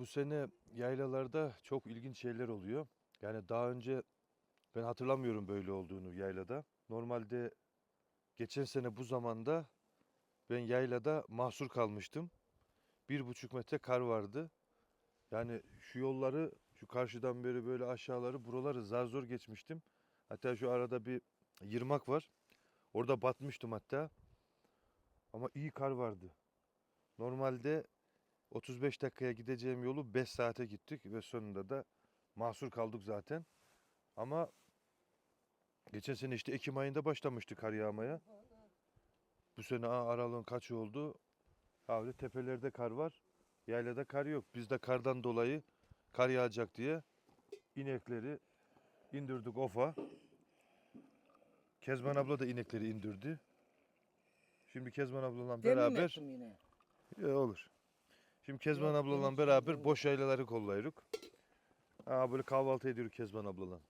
Bu sene yaylalarda çok ilginç şeyler oluyor. Yani daha önce ben hatırlamıyorum böyle olduğunu yaylada. Normalde geçen sene bu zamanda ben yaylada mahsur kalmıştım. Bir buçuk metre kar vardı. Yani şu yolları şu karşıdan beri böyle aşağıları buraları zar zor geçmiştim. Hatta şu arada bir yırmak var. Orada batmıştım hatta. Ama iyi kar vardı. Normalde 35 dakikaya gideceğim yolu 5 saate gittik ve sonunda da mahsur kaldık zaten. Ama geçen sene işte Ekim ayında başlamıştı kar yağmaya. Bu sene aralığın kaç oldu? Havli tepelerde kar var. Yaylada kar yok. Biz de kardan dolayı kar yağacak diye inekleri indirdik ofa. Kezban abla da inekleri indirdi. Şimdi Kezban ablalarla Demin beraber yine. ya olur. Şimdi Kezban benim beraber boş yaylaları kollayırık. Ha böyle kahvaltı ediyoruz Kezban ablalarla.